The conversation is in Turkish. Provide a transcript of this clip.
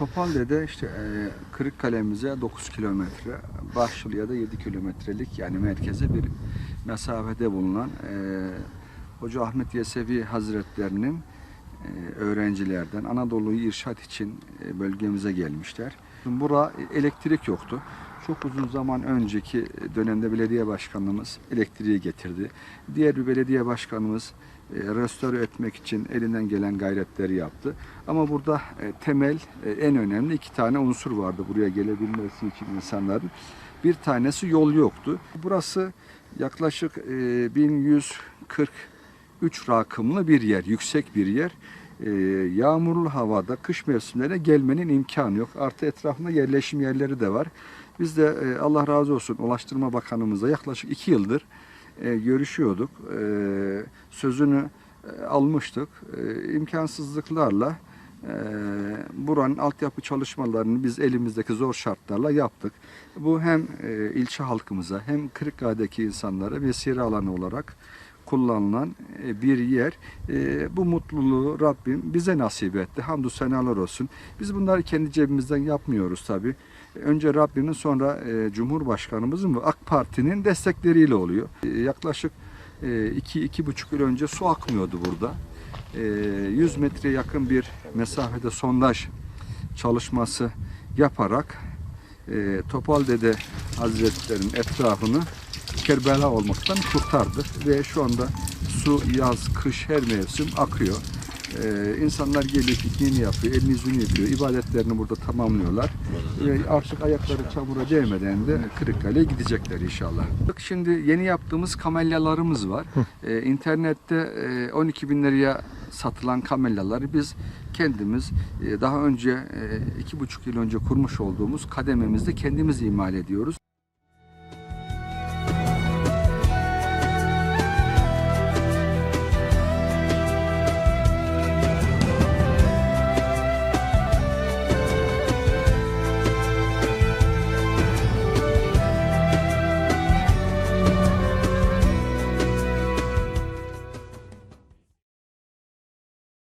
Topalde'de işte e, Kırıkkale'mize 9 kilometre, Başlı'ya da 7 kilometrelik yani merkeze bir mesafede bulunan e, Hoca Ahmet Yesevi Hazretlerinin e, öğrencilerden Anadolu'yu irşat için e, bölgemize gelmişler. Bura elektrik yoktu. Çok uzun zaman önceki dönemde belediye başkanımız elektriği getirdi. Diğer bir belediye başkanımız e, restore etmek için elinden gelen gayretleri yaptı. Ama burada e, temel e, en önemli iki tane unsur vardı buraya gelebilmesi için insanların. Bir tanesi yol yoktu. Burası yaklaşık e, 1143 rakımlı bir yer, yüksek bir yer. E, yağmurlu havada kış mevsimlerine gelmenin imkanı yok. Artı etrafında yerleşim yerleri de var. Biz de e, Allah razı olsun Ulaştırma Bakanımızla yaklaşık iki yıldır e, görüşüyorduk. E, sözünü almıştık. E, imkansızlıklarla e, buranın altyapı çalışmalarını biz elimizdeki zor şartlarla yaptık. Bu hem ilçe halkımıza hem Kırıkkale'deki insanlara vesile alanı olarak kullanılan e, bir yer. E, bu mutluluğu Rabbim bize nasip etti. Hamdü senalar olsun. Biz bunları kendi cebimizden yapmıyoruz tabi. Önce Rabbimin sonra e, Cumhurbaşkanımızın ve AK Parti'nin destekleriyle oluyor. Yaklaşık e, iki, iki buçuk yıl önce su akmıyordu burada. E, 100 metreye yakın bir mesafede sondaj çalışması yaparak Topal Dede Hazretleri'nin etrafını Kerbela olmaktan kurtardık ve şu anda su yaz, kış her mevsim akıyor. Ee, insanlar geliyor pikniğini yapıyor, elini yüzünü yıkıyor, ibadetlerini burada tamamlıyorlar. Ve artık ayakları çamura değmeden de Kırıkkale'ye gidecekler inşallah. Şimdi yeni yaptığımız kamelyalarımız var. Ee, internette e, 12 bin liraya satılan kamelyaları biz kendimiz e, daha önce e, iki buçuk yıl önce kurmuş olduğumuz kadememizde kendimiz imal ediyoruz.